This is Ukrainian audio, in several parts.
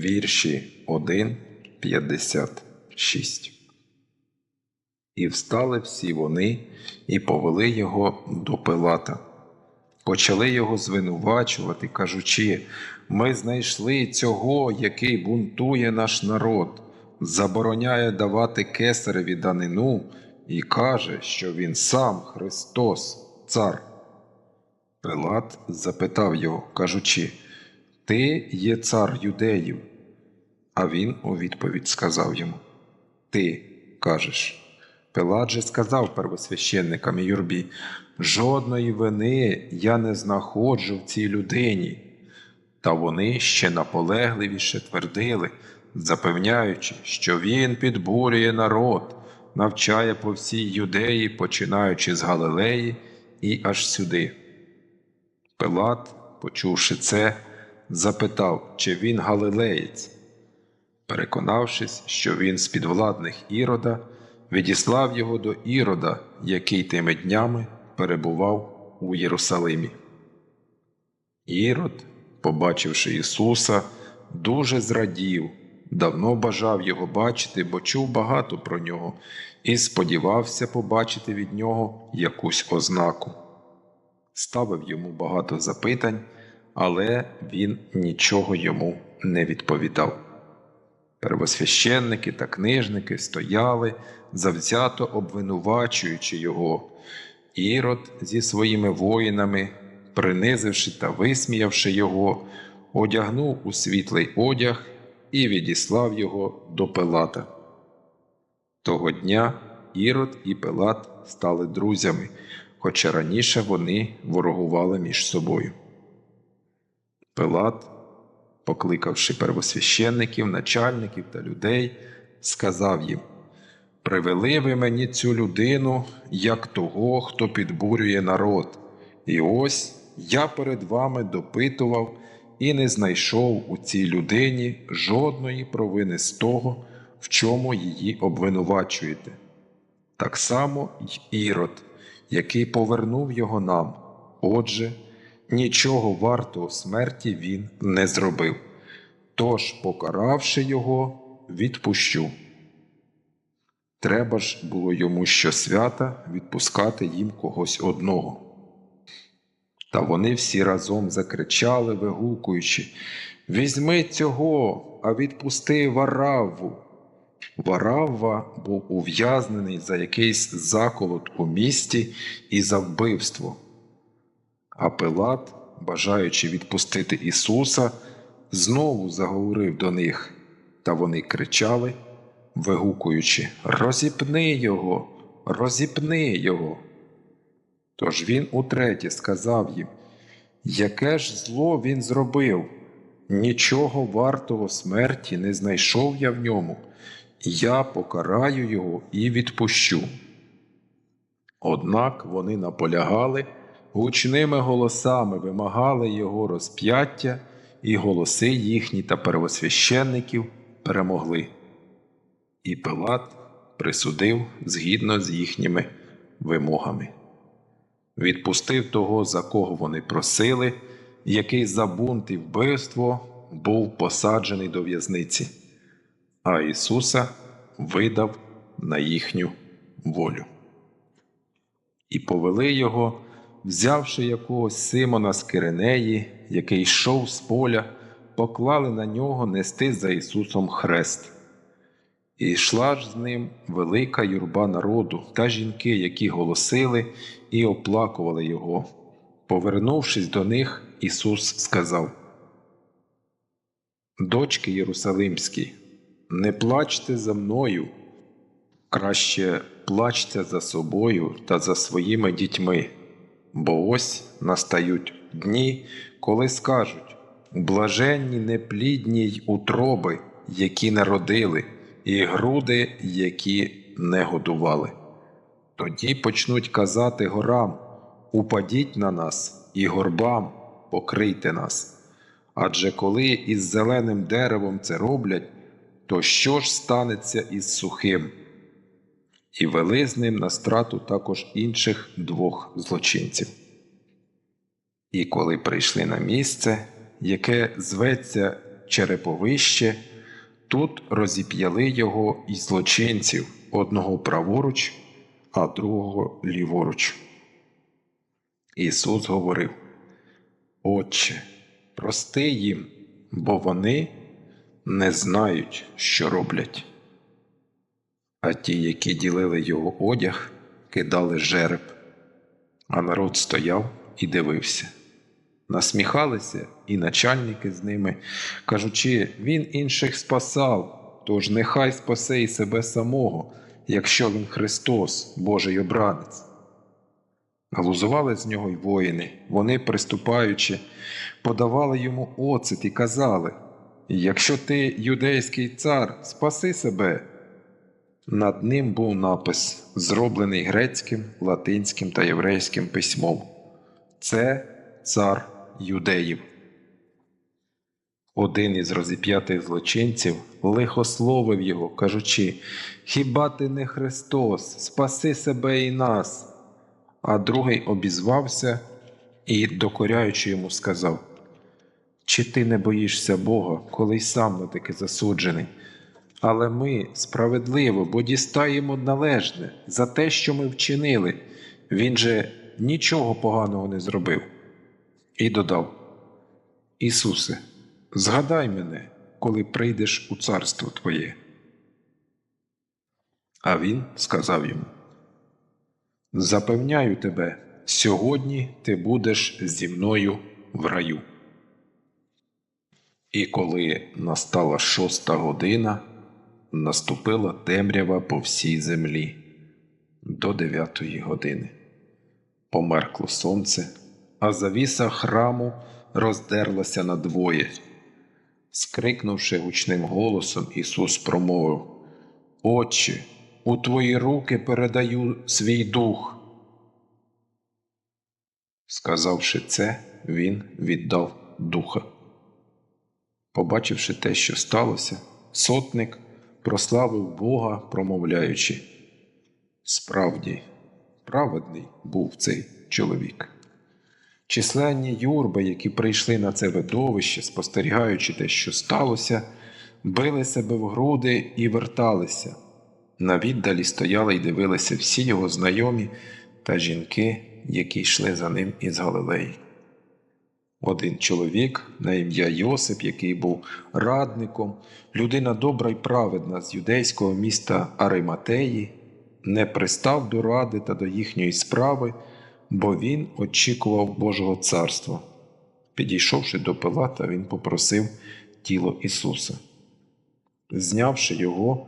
вірші 1, 56. І встали всі вони і повели його до Пилата. Почали його звинувачувати, кажучи: Ми знайшли цього, який бунтує наш народ, забороняє давати кесареві данину і каже, що він сам Христос, цар. Пилат запитав його, кажучи, Ти є цар юдеїв. А він у відповідь сказав йому: Ти кажеш. Пилат же сказав первосвященникам і юрбі, жодної вини я не знаходжу в цій людині. Та вони ще наполегливіше твердили, запевняючи, що він підбурює народ, навчає по всій юдеї, починаючи з Галилеї і аж сюди. Пилат, почувши це, запитав, чи він галилеєць. Переконавшись, що він з підвладних Ірода, відіслав його до Ірода, який тими днями перебував у Єрусалимі. Ірод, побачивши Ісуса, дуже зрадів, давно бажав його бачити, бо чув багато про нього, і сподівався побачити від нього якусь ознаку. Ставив йому багато запитань, але він нічого йому не відповідав. Первосвященники та книжники стояли, завзято обвинувачуючи його. Ірод зі своїми воїнами, принизивши та висміявши його, одягнув у світлий одяг і відіслав його до Пилата. Того дня Ірод і Пилат стали друзями, хоча раніше вони ворогували між собою. Пилат покликавши первосвященників, начальників та людей, сказав їм: Привели ви мені цю людину, як того, хто підбурює народ, і ось я перед вами допитував і не знайшов у цій людині жодної провини з того, в чому її обвинувачуєте. Так само й Ірод, який повернув його нам. Отже, нічого вартого смерті він не зробив. Тож, покаравши його, відпущу. Треба ж було йому щосвята відпускати їм когось одного. Та вони всі разом закричали, вигукуючи Візьми цього, а відпусти Варавву. Варавва був ув'язнений за якийсь заколот у місті і за вбивство. А Пилат, бажаючи відпустити Ісуса, знову заговорив до них, та вони кричали, вигукуючи Розіпни його, розіпни його. Тож він утретє сказав їм, яке ж зло він зробив? Нічого вартого смерті не знайшов я в ньому, я покараю його і відпущу. Однак вони наполягали гучними голосами вимагали його розп'яття, і голоси їхні та первосвященників перемогли. І Пилат присудив згідно з їхніми вимогами. Відпустив того, за кого вони просили, який за бунт і вбивство був посаджений до в'язниці, а Ісуса видав на їхню волю. І повели його взявши якогось Симона з Киринеї, який йшов з поля, поклали на нього нести за Ісусом хрест. І йшла ж з ним велика юрба народу та жінки, які голосили і оплакували його. Повернувшись до них, Ісус сказав: Дочки Єрусалимські, не плачте за мною, краще плачте за собою та за своїми дітьми. Бо ось настають дні, коли скажуть блаженні неплідні й утроби, які народили, і груди, які не годували. Тоді почнуть казати горам: Упадіть на нас, і горбам покрийте нас. Адже коли із зеленим деревом це роблять, то що ж станеться із сухим? І вели з ним на страту також інших двох злочинців. І коли прийшли на місце, яке зветься Череповище, тут розіп'яли його і злочинців одного праворуч, а другого ліворуч. Ісус говорив: Отче, прости їм, бо вони не знають, що роблять. А ті, які ділили його одяг, кидали жереб, а народ стояв і дивився. Насміхалися і начальники з ними, кажучи, він інших спасав, тож нехай спасе і себе самого, якщо він Христос, Божий обранець. Глузували з нього й воїни, вони, приступаючи, подавали йому оцет і казали: Якщо ти юдейський цар, спаси себе. Над ним був напис, зроблений грецьким, латинським та єврейським письмом. Це цар юдеїв. Один із розіп'ятих злочинців лихословив його, кажучи: Хіба ти не Христос, спаси себе і нас? А другий обізвався і, докоряючи йому, сказав: Чи ти не боїшся Бога, коли й сам на таки засуджений? Але ми справедливо, бо дістаємо належне за те, що ми вчинили. Він же нічого поганого не зробив. І додав: Ісусе, згадай мене, коли прийдеш у царство Твоє. А він сказав йому: Запевняю тебе, сьогодні ти будеш зі мною в раю. І коли настала шоста година, наступила темрява по всій землі до дев'ятої години. Померкло сонце, а завіса храму роздерлася надвоє. Скрикнувши гучним голосом, Ісус промовив: Отче, у Твої руки передаю свій дух. Сказавши це, Він віддав духа. Побачивши те, що сталося, сотник прославив Бога, промовляючи. Справді, праведний був цей чоловік. Численні юрби, які прийшли на це видовище, спостерігаючи те, що сталося, били себе в груди і верталися. На віддалі стояли й дивилися всі його знайомі та жінки, які йшли за ним із Галилеї. Один чоловік на ім'я Йосип, який був радником, людина добра й праведна з юдейського міста Ариматеї, не пристав до ради та до їхньої справи, бо він очікував Божого царства. Підійшовши до Пилата, він попросив тіло Ісуса. Знявши його,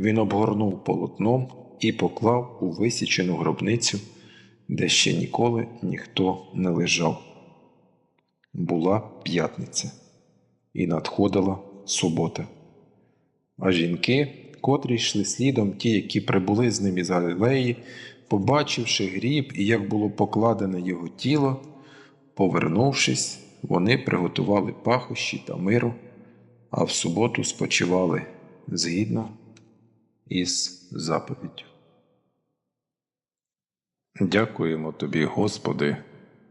він обгорнув полотном і поклав у висічену гробницю, де ще ніколи ніхто не лежав. Була п'ятниця, і надходила субота. А жінки, котрі йшли слідом, ті, які прибули з ним із Галилеї, побачивши гріб і як було покладене його тіло, повернувшись, вони приготували пахощі та миру, а в суботу спочивали згідно із заповіддю. Дякуємо тобі, Господи,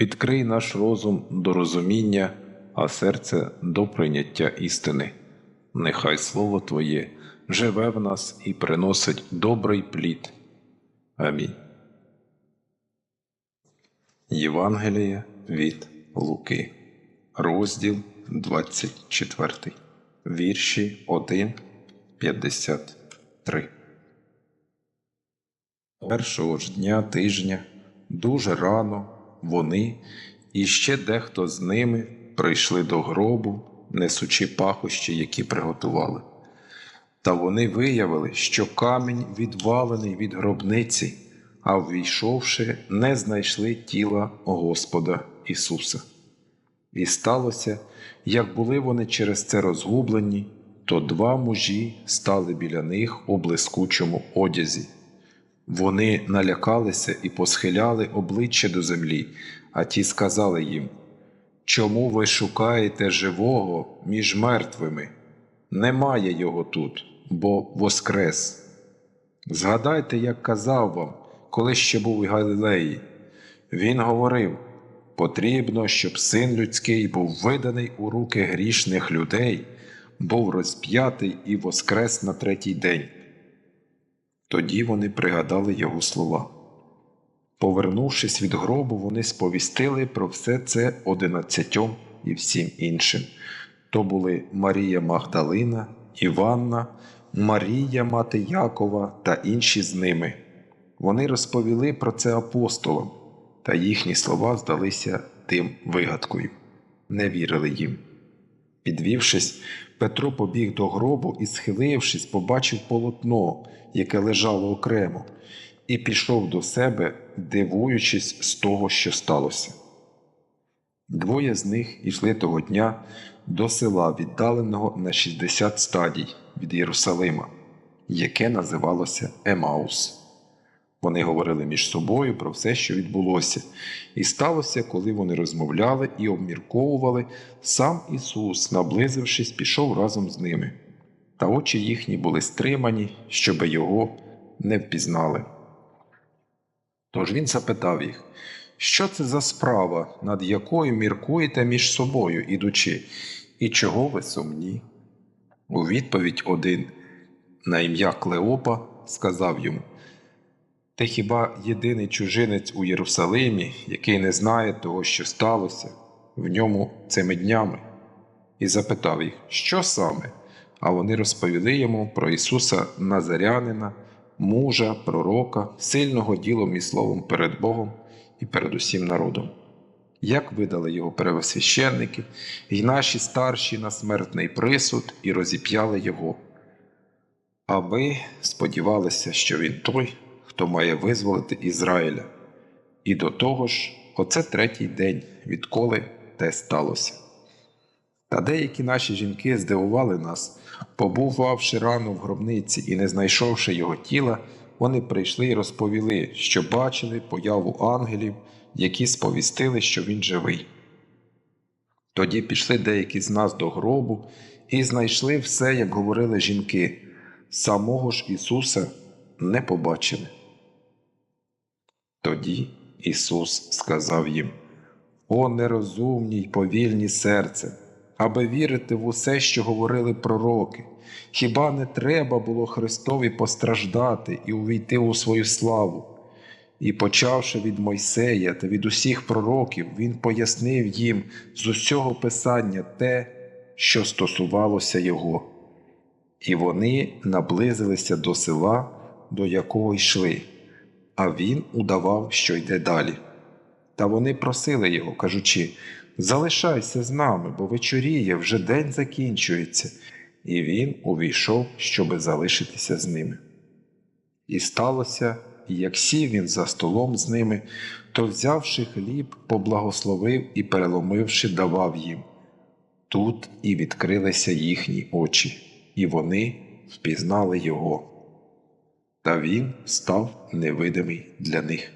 відкрий наш розум до розуміння, а серце до прийняття істини. Нехай Слово Твоє живе в нас і приносить добрий плід. Амінь. Євангеліє від Луки, розділ 24. вірші 1, 53. Першого ж дня тижня, дуже рано, вони і ще дехто з ними прийшли до гробу, несучи пахощі, які приготували. Та вони виявили, що камінь відвалений від гробниці, а ввійшовши, не знайшли тіла Господа Ісуса. І сталося, як були вони через це розгублені, то два мужі стали біля них у блискучому одязі. Вони налякалися і посхиляли обличчя до землі, а ті сказали їм: Чому ви шукаєте живого між мертвими? Немає його тут, бо воскрес. Згадайте, як казав вам, коли ще був у Галилеї. Він говорив: потрібно, щоб син людський був виданий у руки грішних людей, був розп'ятий і воскрес на третій день. Тоді вони пригадали його слова. Повернувшись від гробу, вони сповістили про все це одинадцятьом і всім іншим. То були Марія Магдалина, Іванна, Марія мати Якова та інші з ними. Вони розповіли про це апостолам, та їхні слова здалися тим вигадкою, не вірили їм. Підвівшись, Петро побіг до гробу і, схилившись, побачив полотно, яке лежало окремо, і пішов до себе, дивуючись з того, що сталося. Двоє з них йшли того дня до села, віддаленого на 60 стадій від Єрусалима, яке називалося Емаус. Вони говорили між собою про все, що відбулося, і сталося, коли вони розмовляли і обмірковували, сам Ісус, наблизившись, пішов разом з ними, та очі їхні були стримані, щоби його не впізнали. Тож він запитав їх, що це за справа, над якою міркуєте між собою, ідучи, і чого ви сумні? У відповідь один на ім'я Клеопа сказав йому Ти хіба єдиний чужинець у Єрусалимі, який не знає того, що сталося в ньому цими днями? І запитав їх, що саме? А вони розповіли йому про Ісуса Назарянина, мужа, пророка, сильного ділом і словом перед Богом і перед усім народом. Як видали його первосвященники, і наші старші на смертний присуд і розіп'яли його. А ми сподівалися, що він той, хто має визволити Ізраїля. І до того ж, оце третій день, відколи те сталося. Та деякі наші жінки здивували нас, побувавши рано в гробниці і не знайшовши його тіла, вони прийшли і розповіли, що бачили появу ангелів, які сповістили, що він живий. Тоді пішли деякі з нас до гробу і знайшли все, як говорили жінки, самого ж Ісуса не побачили. Тоді Ісус сказав їм: О нерозумні й повільні серце, аби вірити в усе, що говорили пророки. Хіба не треба було Христові постраждати і увійти у свою славу? І, почавши від Мойсея та від усіх пророків, він пояснив їм з усього Писання те, що стосувалося його. І вони наблизилися до села, до якого йшли, а він удавав, що йде далі. Та вони просили його, кажучи Залишайся з нами, бо вечоріє, вже день закінчується. І він увійшов, щоби залишитися з ними. І сталося, як сів він за столом з ними, то, взявши хліб, поблагословив і, переломивши, давав їм. Тут і відкрилися їхні очі, і вони впізнали його. Та він став невидимий для них.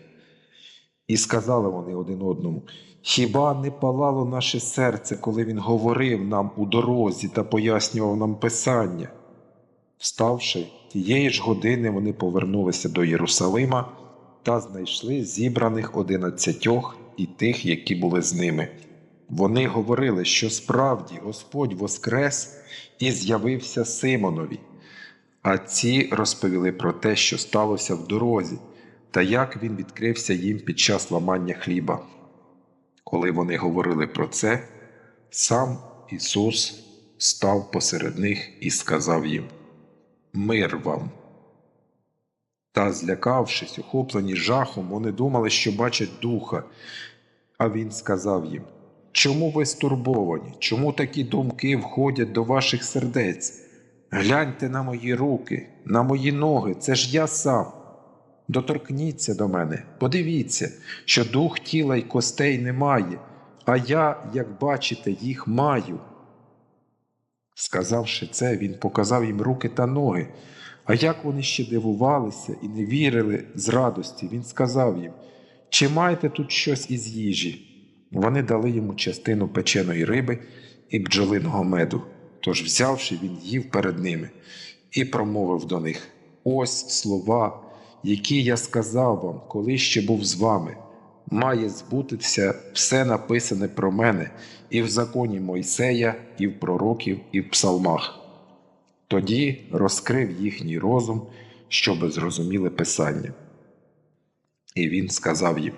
І сказали вони один одному Хіба не палало наше серце, коли він говорив нам у дорозі та пояснював нам Писання? Вставши, тієї ж години вони повернулися до Єрусалима та знайшли зібраних одинадцятьох і тих, які були з ними. Вони говорили, що справді Господь воскрес і з'явився Симонові, а ці розповіли про те, що сталося в дорозі, та як він відкрився їм під час ламання хліба. Коли вони говорили про це, сам Ісус став посеред них і сказав їм Мир вам. Та, злякавшись, охоплені жахом, вони думали, що бачать духа. А він сказав їм Чому ви стурбовані? Чому такі думки входять до ваших сердець? Гляньте на мої руки, на мої ноги, це ж я сам. Доторкніться до мене, подивіться, що дух тіла й костей немає, а я, як бачите, їх маю. Сказавши це, він показав їм руки та ноги. А як вони ще дивувалися і не вірили з радості, він сказав їм: Чи маєте тут щось із їжі? Вони дали йому частину печеної риби і бджолиного меду. Тож, взявши, він їв перед ними і промовив до них: Ось слова, які я сказав вам, коли ще був з вами. Має збутися все написане про мене і в законі Мойсея, і в пророків, і в псалмах. Тоді розкрив їхній розум, щоби зрозуміли Писання. І він сказав їм: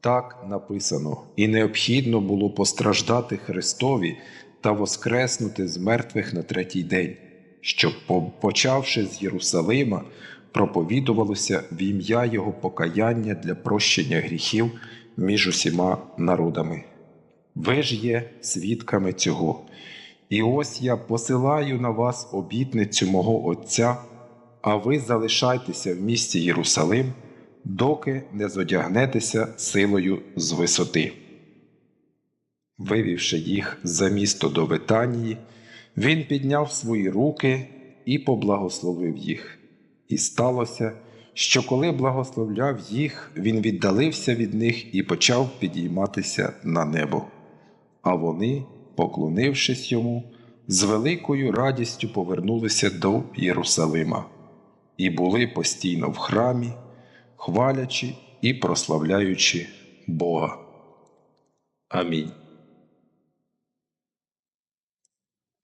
Так написано, і необхідно було постраждати Христові та воскреснути з мертвих на третій день, щоб, почавши з Єрусалима, проповідувалося в ім'я Його покаяння для прощення гріхів між усіма народами. Ви ж є свідками цього. І ось я посилаю на вас обітницю мого Отця, а ви залишайтеся в місті Єрусалим, доки не зодягнетеся силою з висоти. Вивівши їх за місто до Витанії, він підняв свої руки і поблагословив їх. І сталося, що коли благословляв їх, він віддалився від них і почав підійматися на небо. А вони, поклонившись йому, з великою радістю повернулися до Єрусалима і були постійно в храмі, хвалячи і прославляючи Бога. Амінь.